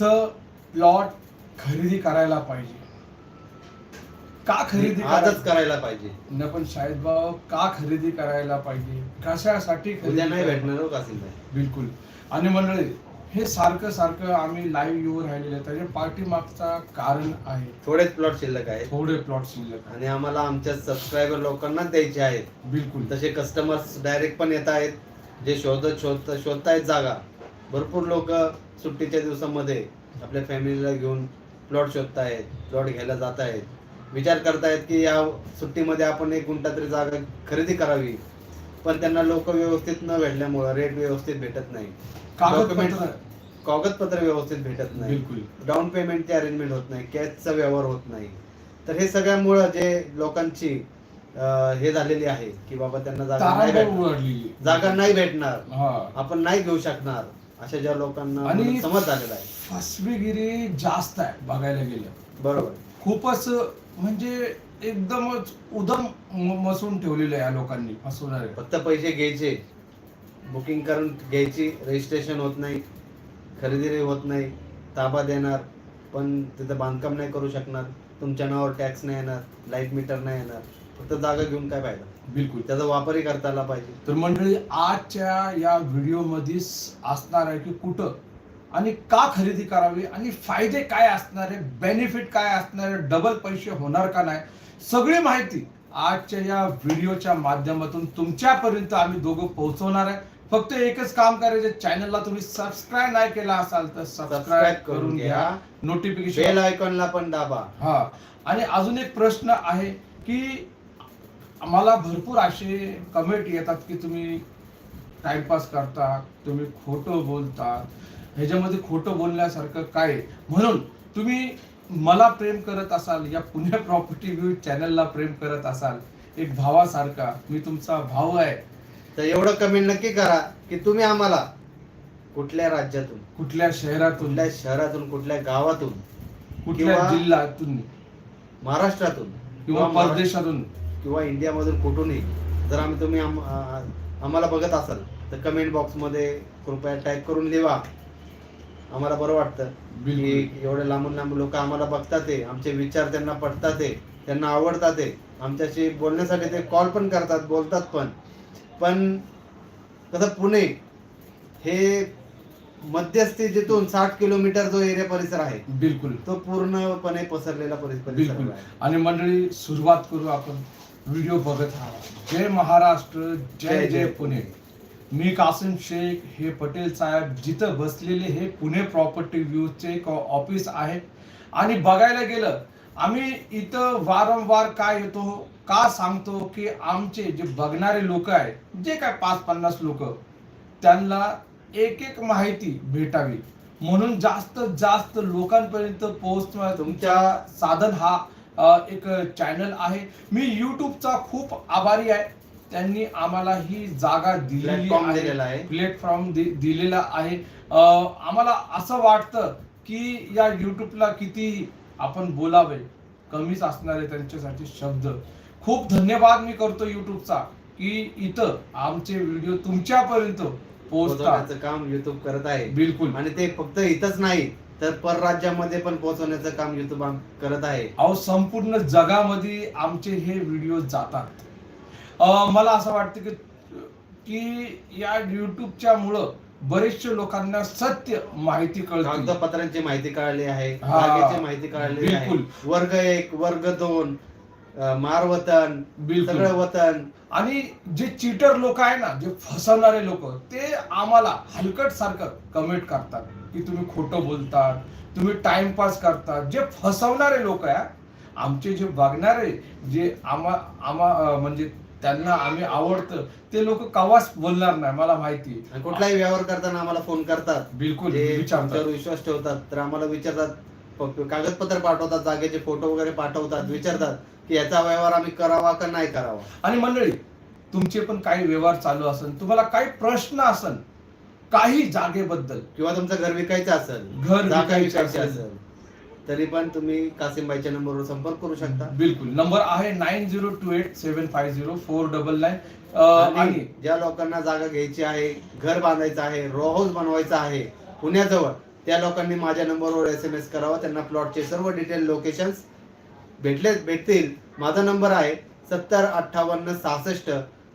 इथं प्लॉट खरेदी करायला पाहिजे. का खरेदी आजच करायला? पाहिजे. न पण शाहिद भाऊ का खरेदी करायला पाहिजे? कशासाठी खरेदी उद्या नाही भेटणार हो कासिम भाई. बिलकुल. आणि मंडळी हे सारखं सारखं आम्ही लाईव्ह येऊन राहिलेले आहे. त्याच्या पाठीमागचा कारण आहे. थोडेच प्लॉट शिल्लक आहेत. थोडे प्लॉट शिल्लक. आणि आम्हाला आमच्या सबस्क्रायबर लोकांना द्यायचे आहेत. बिलकुल. तसे कस्टमर्स डायरेक्ट पण येत आहेत. जे शोधत शोधत शोधतायत जागा भरपूर लोक सुट्टीच्या दिवसामध्ये आपल्या फॅमिलीला घेऊन प्लॉट शोधतायत प्लॉट घ्यायला जात आहेत विचार करतायत की या सुट्टीमध्ये आपण एक गुंठा तरी जागा खरेदी करावी. पण त्यांना लोक व्यवस्थित न भेटल्यामुळं रेट व्यवस्थित भेटत नाही. कागदपत्र व्यवस्थित भेटत नाही. डाऊन पेमेंटची अरेंजमेंट होत नाही. कॅशचा व्यवहार होत नाही. तर हे सगळ्यामुळं जे लोकांची हे झालेली आहे की बाबा त्यांना जागा नाही भेटणार. जागा नाही भेटणार. आपण नाही घेऊ शकणार. अशा ज्या लोकांना आणि- समज झालेला आहे. फसवेगिरी जास्त आहे बघायला गेलं बरोबर. खूपच म्हणजे एकदमच उदम म- मसून ठेवलेलं आहे या लोकांनी फसवणारे फक्त पैसे घ्यायचे. बुकिंग करून घ्यायची रजिस्ट्रेशन होत नाही खरेदी होत नाही ताबा देणार पण तिथं बांधकाम नाही करू शकणार तुमच्या नावावर टॅक्स नाही येणार लाइट मीटर नाही येणार फक्त जागा घेऊन काय फायदा? बिलकुल. त्याचा वापरही करता आला पाहिजे. तर मंडळी आजच्या या व्हिडिओमध्ये असणार आहे की कुठं आणि का खरेदी करावी आणि फायदे काय असणार आहे बेनिफिट काय असणार आहे डबल पैसे होणार का नाही सगळी माहिती आजच्या या व्हिडिओच्या माध्यमातून तुमच्यापर्यंत आम्ही दोघं पोहोचवणार आहे. फक्त एकच काम करायचं चॅनलला तुम्ही सबस्क्राईब नाही केला असाल तर सबस्क्राईब करून घ्या. नोटिफिकेशन बेल आयकॉनला पण दाबा. हा. आणि अजून एक प्रश्न आहे की आम्हाला भरपूर असे कमेंट येतात की तुम्ही टाइमपास करता तुम्ही खोटं बोलता ह्याच्यामध्ये खोटं बोलण्यासारखं काय? म्हणून तुम्ही मला प्रेम करत असाल या पुणे प्रॉपर्टी व्ह्यू चॅनलला प्रेम करत असाल एक भावासारखा मी तुमचा भाऊ आहे तर एवढं कमेंट नक्की करा की तुम्ही आम्हाला कुठल्या राज्यातून कुठल्या शहरातून कुठल्या शहरातून कुठल्या गावातून कुठल्या किंवा- जिल्ह्यातून महाराष्ट्रातून किंवा परदेशातून किंवा इंडियामधून कुठूनही जर आम्ही तुम्ही आम- आम्हाला बघत असाल तर कमेंट बॉक्समध्ये कृपया टाईप करून लिहा. आम्हाला बरं वाटतं. की एवढे लांबून लांबून लोक आम्हाला बघतात आहे आमचे विचार त्यांना पटतात आहे त्यांना आवडतात आहे आमच्याशी बोलण्यासाठी ते कॉल पण करतात बोलतात पण. पण कसं पुणे हे मध्यस्थी जिथून साठ किलोमीटर जो एरिया परिसर आहे बिलकुल. तो पूर्णपणे पसरलेला परि- परिसर बिलकुल. आणि मंडळी सुरुवात करू आपण. व्हिडिओ बघत आहात. जय महाराष्ट्र जय जय पुणे. मी कासिम शेख हे पटेल साहेब जिथं बसलेले हे पुणे प्रॉपर्टी व्ह्यूचे एक ऑफिस आहे. आणि बघायला गेलं आम्ही इथं वारंवार काय येतो का सांगतो की आमचे जे बघणारे लोक आहेत जे काय पाच पन्नास लोक त्यांना एक एक माहिती भेटावी. म्हणून जास्त जास्त लोकांपर्यंत पोहोचणं तुमच्या साधन हा एक चॅनल आहे. मी युट्यूबचा खूप आभारी आहे. त्यांनी आम्हाला ही जागा दिलेली आहे. प्लॅटफॉर्म दिलेला आहे. आम्हाला असं वाटतं की या युट्यूबला किती आपण बोलावे. कमीच असणार त्यांच्यासाठी शब्द. खूप धन्यवाद मी करतो युट्यूबचा की इथं आमचे व्हिडिओ तुमच्यापर्यंत पोहोचतात. पोहोचवण्याचं काम युट्यूब करत आहे. बिलकुल. आणि ते फक्त इथंच नाही तर परराज्यामध्ये पण पोहोचवण्याचं काम युट्यूब करत आहे अहो संपूर्ण जगामध्ये आमचे हे व्हिडिओ जातात मला असं वाटतं की की या युट्यूबच्या मुळे बरेचशे लोकांना सत्य माहिती कळते कागदपत्रांची माहिती कळाली आहे. जागेची माहिती कळाली आहे. वर्ग एक वर्ग दोन मारवतन. सगळं वतन आणि जे चीटर लोक आहे ना जे फसवणारे लोक ते आम्हाला हलकट सारखं कमेंट करतात की तुम्ही खोटं बोलतात तुम्ही टाइमपास करतात. जे फसवणारे लोक आहे आमचे जे बघणारे जे आम्हा आम्हा म्हणजे त्यांना आम्ही आवडतं ते लोक कवाच बोलणार नाही मला माहिती कुठलाही व्यवहार करताना आम्हाला फोन करतात. बिलकुल आमच्यावर विश्वास ठेवतात तर आम्हाला विचारतात. कागदपत्र पाठवतात जागेचे फोटो वगैरे पाठवतात विचारतात की याचा व्यवहार आम्ही करावा का नाही करावा? आणि मंडळी तुमचे पण काही व्यवहार चालू असेल तुम्हाला काही प्रश्न असेल काही जागेबद्दल. किंवा तुमचं घर विकायचं असेल घर जागा विकायचं विकायची असेल. असेल तरी पण तुम्ही कासिमबाईच्या नंबरवर संपर्क करू शकता. बिलकुल. नंबर आहे nine zero two eight seven five zero four double nine. आणि आणि ज्या लोकांना जागा घ्यायची आहे घर बांधायचं आहे रो हाऊस बनवायचं आहे पुण्याजवळ त्या लोकांनी माझ्या नंबरवर एस एम एस करावा. त्यांना प्लॉटचे सर्व डिटेल लोकेशन्स भेटले भेटतील. माझा नंबर आहे सत्तर अठ्ठावन्न सहासष्ट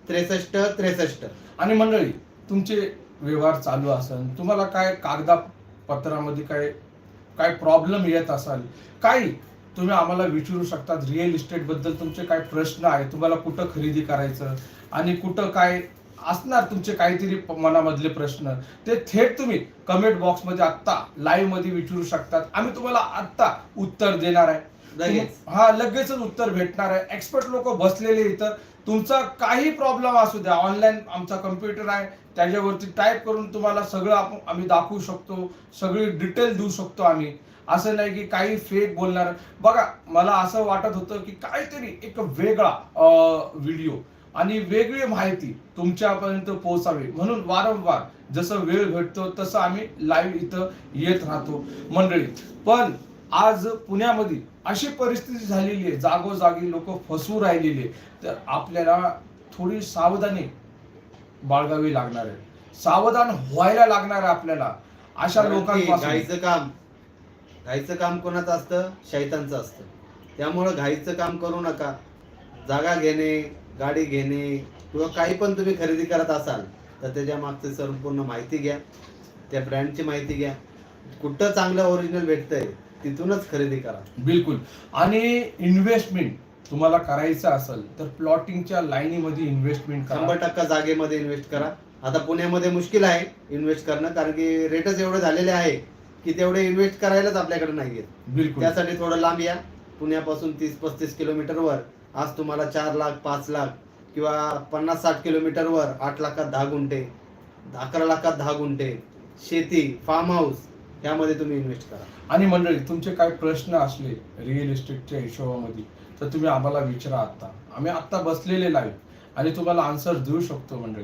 त्रेसष्ट त्रेसष्ट. आणि मंडळी तुमचे व्यवहार चालू असेल तुम्हाला काय कागदापत्रामध्ये काय काय प्रॉब्लेम येत असाल? काही तुम्ही आम्हाला विचारू शकतात रिअल इस्टेटबद्दल तुमचे काय प्रश्न आहे तुम्हाला कुठं खरेदी करायचं आणि कुठं काय असणार तुमचे काहीतरी मनामधले प्रश्न. ते थेट तुम्ही कमेंट बॉक्समध्ये आत्ता लाईव्हमध्ये विचारू शकतात. आम्ही तुम्हाला आत्ता उत्तर देणार आहे. हा लगेचच उत्तर भेटणार आहे. एक्सपर्ट लोक बसलेले इथं. तुमचा काही प्रॉब्लेम असू द्या. ऑनलाईन आमचा कम्प्युटर आहे. त्याच्यावरती टाईप करून तुम्हाला सगळं आपण आम्ही दाखवू शकतो. सगळी डिटेल देऊ शकतो आम्ही. असं नाही की काही फेक बोलणार. बघा मला असं वाटत होतं की काहीतरी एक वेगळा व्हिडिओ आणि वेगळी माहिती तुमच्यापर्यंत पोहोचावी. म्हणून वारंवार जसं वेळ भेटतो तसं आम्ही लाईव्ह इथं येत राहतो. मंडळी पण आज पुण्यामध्ये अशी परिस्थिती झालेली आहे. जागोजागी लोक फसवू राहिलेली आहे. तर आपल्याला थोडी सावधानी बाळगावी लागणार आहे. सावधान व्हायला लागणार आहे आपल्याला. अशा लोकांपासून. घाईचं काम घाईचं काम कोणाचं असतं? शैतानचं असतं. त्यामुळं घाईचं काम करू नका. जागा घेणे गाडी घेणे किंवा काही पण तुम्ही खरेदी करत असाल तर त्याच्या मागची संपूर्ण माहिती घ्या. त्या ब्रँडची माहिती घ्या. कुठं चांगलं ओरिजिनल भेटतंय? तिथूनच खरेदी करा. बिलकुल. आणि इन्व्हेस्टमेंट तुम्हाला करायचं असेल तर प्लॉटिंगच्या लाईनीमध्ये इन्व्हेस्टमेंट शंभर करा टक्का जागेमध्ये इन्व्हेस्ट करा. आता पुण्यामध्ये मुश्किल आहे इन्व्हेस्ट करणं कारण की रेटच एवढे झालेले आहे की तेवढे इन्व्हेस्ट करायलाच आपल्याकडे नाही आहेत बिलकुल. त्यासाठी थोडं लांब या. पुण्यापासून तीस पस्तीस किलोमीटरवर आज तुम्हाला चार लाख पाच लाख किंवा पन्नास साठ किलोमीटरवर आठ लाखात दहा गुंठे अकरा लाखात दहा गुंठे शेती फार्म हाऊस यामध्ये तुम्ही इन्व्हेस्ट करा. आणि मंडळी तुमचे काय प्रश्न असले रिअल इस्टेटच्या हिशोबामध्ये तर तुम्ही आम्हाला विचारा आत्ता आम्ही आत्ता बसलेले लाईव्ह आणि तुम्हाला आन्सर देऊ शकतो मंडळी.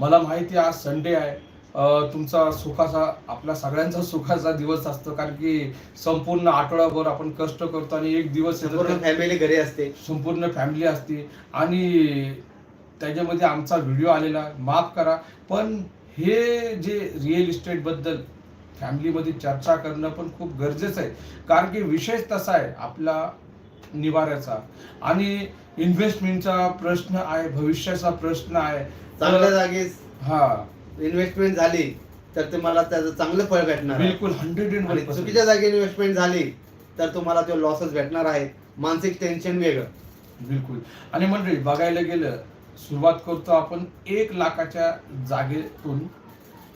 मला माहिती आहे आज संडे आहे. अं, तुमचा सुखाचा आपल्या सगळ्यांचा सुखाचा दिवस असतो कारण की संपूर्ण आठवडाभर आपण कष्ट करतो आणि एक दिवस येतो संपूर्ण फॅमिली घरी असते. संपूर्ण फॅमिली असते. आणि त्याच्यामध्ये आमचा व्हिडिओ आलेला. माफ करा. पण हे जे रिअल इस्टेटबद्दल फॅमिलीमध्ये चर्चा करणं पण खूप गरजेचं आहे. कारण की विषय तसा आहे आपला निवाऱ्याचा. आणि इन्व्हेस्टमेंटचा प्रश्न आहे भविष्याचा प्रश्न आहे. चांगल्या जागेस हा. इन्व्हेस्टमेंट झाली तर तुम्हाला त्याचं चांगलं फळ भेटणार. बिलकुल हंड्रेड चुकीच्या जागी इन्व्हेस्टमेंट झाली तर तुम्हाला तो लॉसच भेटणार आहे. मानसिक टेन्शन वेगळं. बिलकुल. आणि मंडळी बघायला गेलं सुरुवात करतो आपण एक लाखाच्या जागेतून.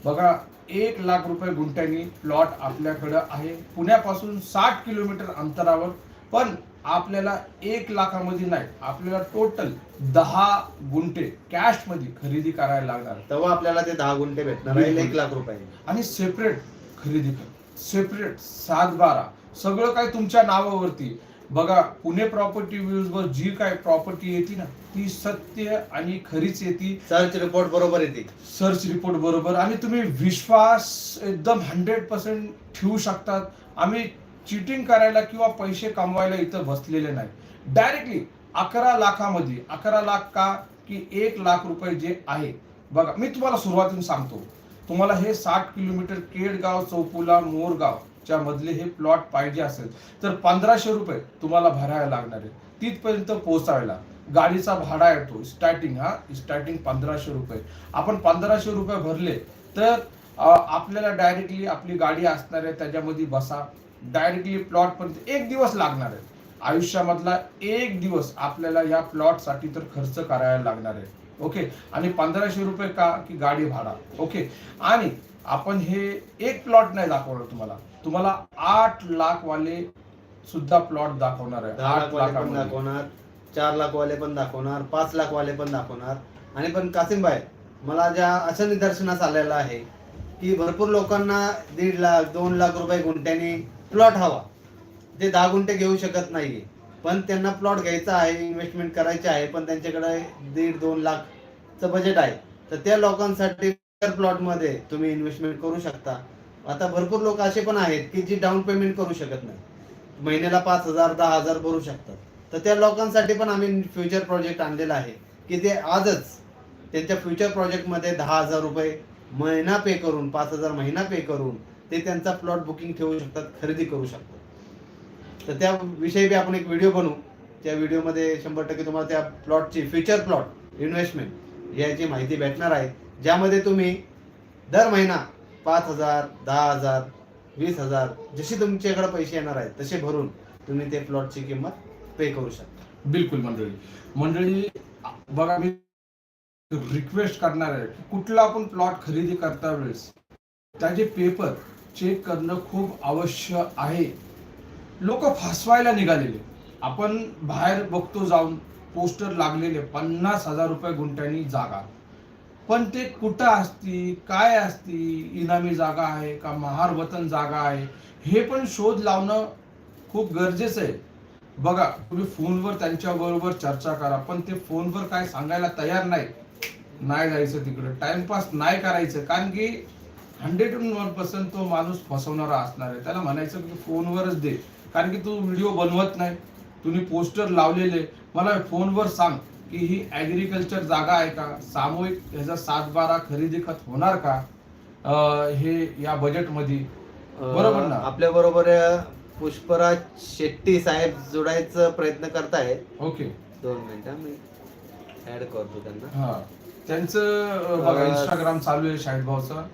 बघा एक लाख रुपये गुंठ्यानी प्लॉट आपल्याकडं आहे. पुण्यापासून साठ किलोमीटर अंतरावर. पण आपल्याला एक लाखामध्ये नाही आपल्याला टोटल दहा गुंठे कॅशमध्ये खरेदी करायला लागणार. तेव्हा आपल्याला ते दहा गुंठे भेटणार आहे. एक लाख रुपये आणि सेपरेट खरेदी कर. सेपरेट सात बारा सगळं काय तुमच्या नावावरती. बघा पुणे प्रॉपर्टी व्ह्यूज वर जी काय प्रॉपर्टी येते ना ती सत्य आणि खरीच येते. सर्च रिपोर्ट बरोबर येते. सर्च रिपोर्ट बरोबर. आणि तुम्ही विश्वास एकदम हंड्रेड पर्सेंट ठेवू शकतात. आम्ही चिटिंग करायला किंवा पैसे कमवायला इथं बसलेले नाही. डायरेक्टली अकरा लाखामध्ये अकरा लाख का की एक लाख रुपये जे आहे. बघा मी तुम्हाला सुरुवातीला सांगतो. तुम्हाला हे साठ किलोमीटर केडगाव चौपुला मोरगाव च्या मधले हे प्लॉट पाहिजे असेल तर पंधराशे रुपये तुम्हाला भरायला लागणार आहे तिथपर्यंत पोहोचायला. गाडीचा भाडा येतो. स्टार्टिंग हा स्टार्टिंग पंधराशे रुपये. आपण पंधराशे रुपये भरले तर आपल्याला डायरेक्टली आपली गाडी असणार आहे त्याच्यामध्ये बसा. डायरेक्टली प्लॉटपर्यंत एक दिवस लागणार आहे. आयुष्यामधला एक दिवस आपल्याला या प्लॉटसाठी तर खर्च करायला लागणार आहे. ओके? आणि पंधराशे रुपये का? की गाडी भाडा. ओके? आणि आपण हे एक प्लॉट नाही दाखवणार तुम्हाला. तुम्हाला आठ लाख वाले सुद्धा प्लॉट दाखवणार आहे. दहा आठ लाख वाले पण लाखामध्ये. दाखवणार चार लाख वाले पण दाखवणार पाच लाख वाले पण दाखवणार. आणि पण कासिम भाई मला ज्या असं निदर्शनास आलेलं आहे की भरपूर लोकांना दीड लाख दोन लाख रुपये गुंठ्याने प्लॉट हवा. ते दहा गुंठे घेऊ शकत नाहीये. पण त्यांना प्लॉट घ्यायचा आहे इन्व्हेस्टमेंट करायचे आहे पण त्यांच्याकडे दीड दोन लाखचं बजेट आहे. तर त्या लोकांसाठी प्लॉटमध्ये तुम्ही इन्व्हेस्टमेंट करू शकता. आता भरपूर लोक असे पण आहेत की जी डाऊन पेमेंट करू शकत नाही. महिन्याला पाच हजार दहा हजार भरू शकतात. तर त्या लोकांसाठी पण आम्ही फ्युचर प्रोजेक्ट आणलेला आहे की ते आजच त्यांच्या फ्युचर प्रोजेक्टमध्ये दहा हजार रुपये महिना पे करून पाच हजार महिना पे करून ते त्यांचा प्लॉट बुकिंग ठेवू शकतात खरेदी करू शकतात. तर त्याविषयी बी आपण एक व्हिडिओ बनवू. त्या व्हिडिओमध्ये शंभर टक्के तुम्हाला त्या प्लॉटची फ्युचर प्लॉट इन्व्हेस्टमेंट याची माहिती भेटणार आहे. ज्यामध्ये तुम्ही दर महिना पाच हजार दहा हजार वीस हजार जशी तुमच्याकडे पैसे येणार आहेत तसे भरून तुम्ही ते प्लॉटची किंमत पे करू शकता. बिलकुल मंडळी. मंडळी बघा मी रिक्वेस्ट करणार आहे की कुठला आपण प्लॉट खरेदी करता वेळेस त्याचे पेपर चेक करणं खूप आवश्यक आहे. लोक फसवायला निघालेले. आपण बाहेर बघतो जाऊन पोस्टर लागलेले पन्नास हजार रुपये गुंठ्यांनी जागा. पण ते कुठं असती काय असती इनामी जागा आहे का महार वतन जागा आहे हे पण शोध लावणं खूप गरजेचं आहे. बघा तुम्ही फोनवर त्यांच्या बरोबर चर्चा करा पण ते फोनवर काय सांगायला तयार नाही नाही जायचं तिकडे. टाइमपास नाही करायचं कारण की हंड्रेड वन पर्सेंट तो माणूस फसवणारा असणार आहे. त्याला म्हणायचं की फोनवरच दे कारण की तू व्हिडिओ बनवत नाही. तुम्ही पोस्टर लावलेले. मला फोनवर सांग. की ही ऍग्रिकल्चर जागा आहे का? सामूहिक ह्याचा सात बारा खरेदी खत होणार का? अं, हे या बजेटमध्ये बरोबर ना? आपल्या बरोबर पुष्पराज शेट्टी साहेब जोडायचा प्रयत्न करताय. ओके. दोन मिनिटं मी ऍड करतो त्यांना. हा. त्यांचं अं, बघा अं, इंस्टाग्राम चालू आहे शाहिद भाऊचा.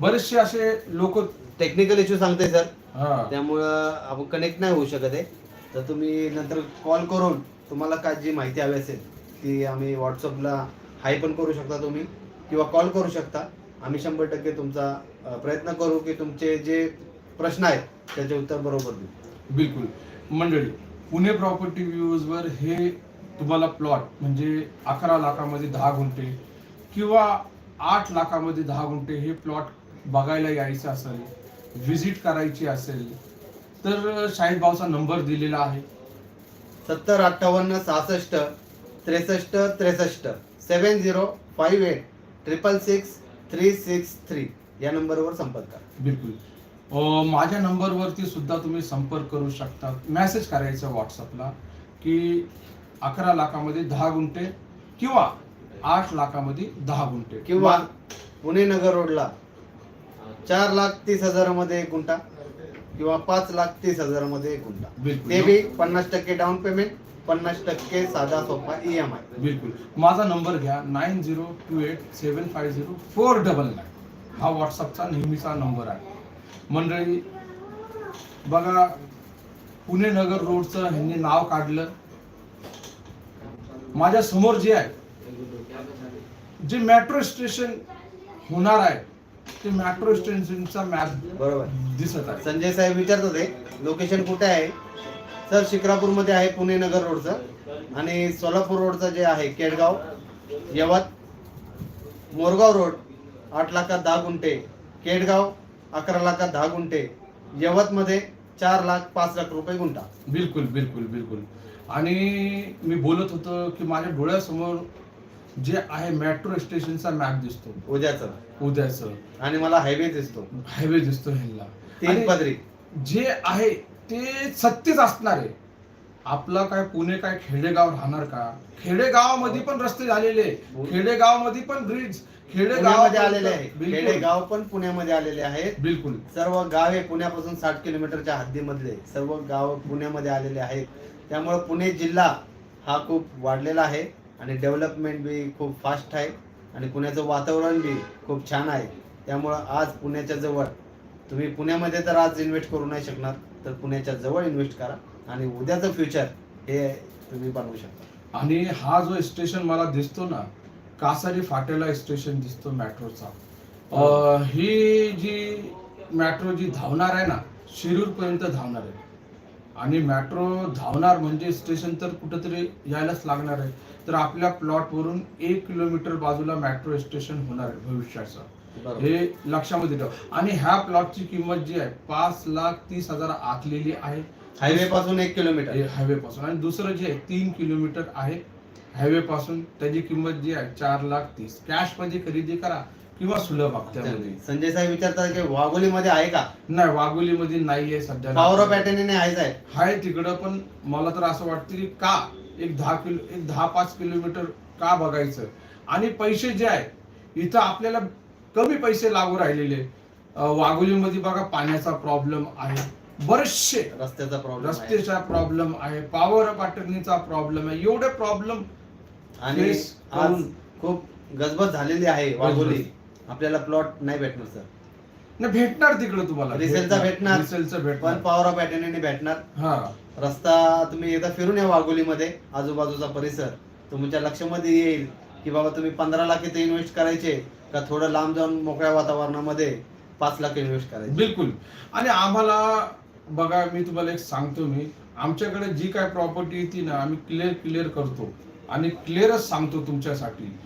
बरेचसे असे लोक टेक्निकल इश्यू सांगते सर हा. त्यामुळं आपण कनेक्ट नाही होऊ शकत आहे. तर तुम्ही नंतर कॉल करून तुम्हाला काय जी माहिती हवी असेल ती आम्ही व्हॉट्सअपला हाय पण करू शकता तुम्ही किंवा कॉल करू शकता. आम्ही शंभर टक्के तुमचा प्रयत्न करू की तुमचे जे प्रश्न आहेत त्याचे उत्तर बरोबर देऊ. बिलकुल. मंडळी पुणे प्रॉपर्टी व्ह्यूजवर हे तुम्हाला प्लॉट म्हणजे अकरा लाखामध्ये दहा गुंठे किंवा आठ लाखामध्ये दहा गुंठे हे प्लॉट बघायला यायचं असेल व्हिजिट करायची असेल तर शाहिद भाऊचा नंबर दिलेला आहे. सत्तर अठ्ठावन्न सहासष्ट त्रेसष्ट त्रेसष्ट seven zero five eight triple six three six three या नंबरवर संपर्क करा. बिलकुल. अं, माझ्या नंबरवरती सुद्धा तुम्ही संपर्क करू शकता. मेसेज करायचं व्हॉट्सअपला की अकरा लाखामध्ये दहा गुंठे किंवा आठ लाखामध्ये दहा गुंठे. किंवा पुणे नगर रोडला चार लाख तीस हजारामध्ये एक गुंठा. किंवा पाच लाख तीस हजारामध्ये एक गुंठा. बिलकुल. ते बी पन्नास टक्के डाऊन पेमेंट पन्नास टक्के साधा सोपा ई एम आय बिलकुल. माझा नंबर घ्या nine zero two eight seven five zero four double nine. हा व्हॉट्सअपचा नेहमीचा नंबर आहे. मंडळी बघा पुणे नगर रोडचं ह्यांनी नाव काढलं. माझ्यासमोर जे आहे जे मेट्रो स्टेशन होणार आहे ते मेट्रो स्टेशनचा मॅप बरोबर. दिसत आहे. संजय साहेब विचारत होते लोकेशन कुठे आहे? सर शिक्रापूरमध्ये आहे पुणे नगर रोडचं. आणि सोलापूर रोडचं जे आहे केडगाव यवत मोरगाव रोड आठ लाखात दहा गुंठे. केडगाव अकरा लाखात दहा गुंठे. यवतमध्ये चार लाख पाच लाख रुपये गुंठा. बिलकुल बिलकुल बिलकुल. आणि मी बोलत होतो की माझ्या डोळ्यासमोर जे आहे मेट्रो स्टेशनचा मॅप दिसतो. उद्याचं. उद्याचं. आणि मला हायवे दिसतो. हायवे दिसतो ह्यांना. तीन आणि पदरी. जे आहे ते सत्यच असणार. आहे आपलं काय पुणे काय खेडेगाव राहणार का? खेडेगावामध्ये पण रस्ते झालेले खेडेगावामध्ये पण ब्रिज पुण्यामध्ये आलेले आहे खेडेगाव पण पुण्यामध्ये आलेले आहेत. बिलकुल. सर्व गावे पुण्यापासून साठ किलोमीटरच्या हद्दीमधले सर्व गाव पुण्यामध्ये आलेले आहेत. त्यामुळे पुणे जिल्हा हा खूप वाढलेला आहे. आणि डेव्हलपमेंट बी खूप फास्ट आहे आणि पुण्याचं वातावरण बी खूप छान आहे. त्यामुळं आज पुण्याच्या जवळ तुम्ही पुण्यामध्ये तर आज इन्व्हेस्ट करू नाही शकणार तर पुण्याच्या जवळ इन्व्हेस्ट करा आणि उद्याचं फ्युचर हे तुम्ही बनवू शकता. आणि हा जो स्टेशन मला दिसतो ना कासारी फाटेला स्टेशन दिसतो मेट्रोचा ही जी मेट्रो जी धावणार आहे ना शिरूरपर्यंत धावणार आहे. आणि मेट्रो धावणार म्हणजे स्टेशन तर कुठंतरी यायलाच लागणार आहे. तर आपल्या प्लॉट वरून एक किलोमीटर बाजूला मेट्रो स्टेशन होणार आहे भविष्याचं. हे लक्षामध्ये ठेव. आणि ह्या प्लॉटची किंमत जी आहे पाच लाख तीस हजार आखलेली आहे. हायवे पासून एक किलोमीटर हायवे पासून. आणि दुसरं जे आहे तीन किलोमीटर आहे हायवे पासून. त्याची किंमत जी आहे चार लाख तीस. कॅशमध्ये खरेदी करा किंवा सुलभ हप्त्यामध्ये. संजय साहेब विचारतात की वाघोलीमध्ये आहे का? नाही वाघोलीमध्ये नाहीये सध्या. अटेंडने आहे. साहेब आहे तिकडं पण मला तर असं वाटतं की का? एक दहा किलो एक दहा पाच किलोमीटर का बघायचं? आणि पैसे जे आहे इथं आपल्याला कमी पैसे लागू राहिलेले वाघोलीमध्ये बघा पाण्याचा प्रॉब्लेम आहे. बरेचसे रस्त्याचा प्रॉब्लेम रस्त्याचा प्रॉब्लेम आहे पॉवर पाटणीचा प्रॉब्लेम आहे. एवढे प्रॉब्लेम आणि खूप गजबज झालेली आहे वाघोली. आपल्याला प्लॉट नाही भेटणार सर नाही भेटणार तिकडे तुम्हाला. रिसेलचा भेटणार. रिसेलचं पण भेटणार पॉवर ऑफ अटेंडनी भेटणार. हा. रस्ता तुम्ही एकदा फिरून या वाघोलीमध्ये आजूबाजूचा परिसर. तुमच्या लक्षामध्ये येईल की बाबा तुम्ही पंधरा लाख इथे इन्व्हेस्ट करायचे का थोडं लांब जाऊन मोकळ्या वातावरणामध्ये पाच लाख इन्व्हेस्ट करायचे? बिलकुल. आणि आम्हाला बघा मी तुम्हाला एक सांगतो मी. आमच्याकडे जी काय प्रॉपर्टी येते ना आम्ही क्लिअर क्लिअर करतो. आणि क्लिअरच सांगतो तुमच्यासाठी.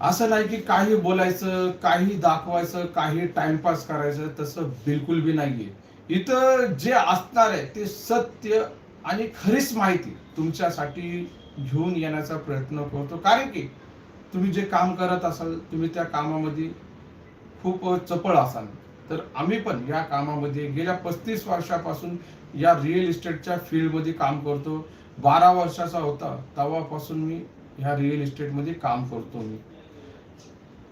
असं नाही की काही बोलायचं काही दाखवायचं काही टाइमपास करायचं तसं बिलकुल बी नाहीये. इथं जे असणार आहे ते सत्य आणि खरीच माहिती तुमच्यासाठी घेऊन येण्याचा प्रयत्न करतो. कारण की तुम्ही जे काम करत असाल तुम्ही त्या कामामध्ये खूप चपळ असाल. तर आम्ही पण या कामामध्ये गेल्या पस्तीस वर्षापासून या रिअल इस्टेटच्या फील्डमध्ये काम करतो. बारा वर्षाचा होता तेव्हापासून मी ह्या रिअल इस्टेटमध्ये काम करतो मी.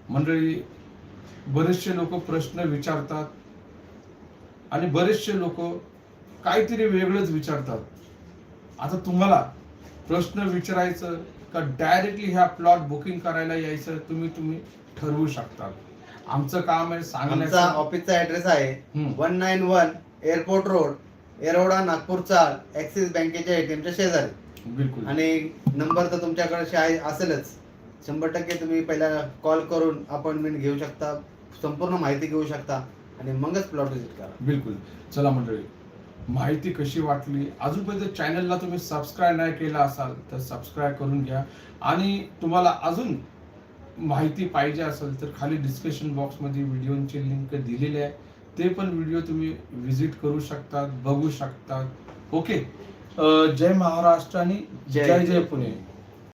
मंडळी बरेचसे लोक प्रश्न विचारतात आणि बरेचसे लोक काहीतरी वेगळंच विचारतात. आता तुम्हाला प्रश्न विचारायचं का डायरेक्टली ह्या प्लॉट बुकिंग करायला यायचं? तुम्ही तुम्ही ठरवू शकता. आमचं काम आहे सांगण्याचं. ऑफिसचा ऍड्रेस आहे. One nine one airport road एरोडा नागपूरचा ऍक्सिस बँकेच्या एटीएमच्या शेजारी. बिलकुल. आणि नंबर तर तुमच्याकडे असेलच. शंभर टक्के तुम्ही पहिला कॉल करून अपॉइंटमेंट घेऊ शकता. संपूर्ण माहिती घेऊ शकता. आणि मगच प्लॉट व्हिजिट करा. बिलकुल. चला मंडळी माहिती कशी वाटली? अजूनपर्यंत चॅनलला तुम्ही सबस्क्राईब नाही केला असाल तर सबस्क्राईब करून घ्या. आणि तुम्हाला अजून माहिती पाहिजे असेल तर खाली डिस्क्रिप्शन बॉक्समध्ये व्हिडिओची लिंक दिलेली आहे. ते पण व्हिडिओ तुम्ही व्हिजिट करू शकतात बघू शकतात. ओके जय महाराष्ट्र आणि जय जय पुणे.